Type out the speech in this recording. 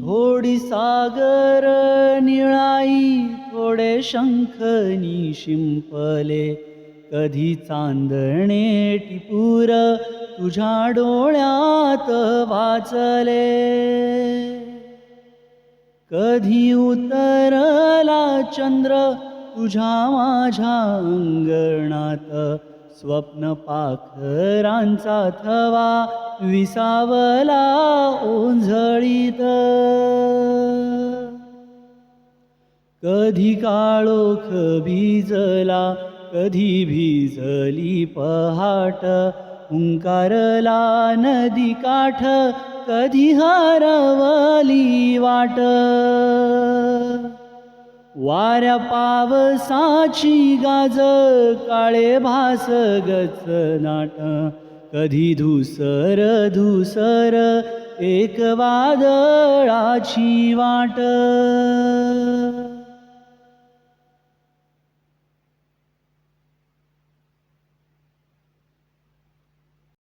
थोडी सागर निळाई थोडे शंखनी शिंपले कधी चांदणे टिपूर तुझ्या डोळ्यात वाचले. कधी उतरला चंद्र तुझ्या माझ्या अंगणात? स्वप्न पाखरांचा थवा विसावला ओंझळीत. कधी काळोख भिजला कधी भिजली पहाट? हुंकारला नदी काठ कधी हरवली वाट. वाऱ्या पावसाची गाज काळे भास गच नाट. कधी धुसर धुसर एक वादळाची वाट.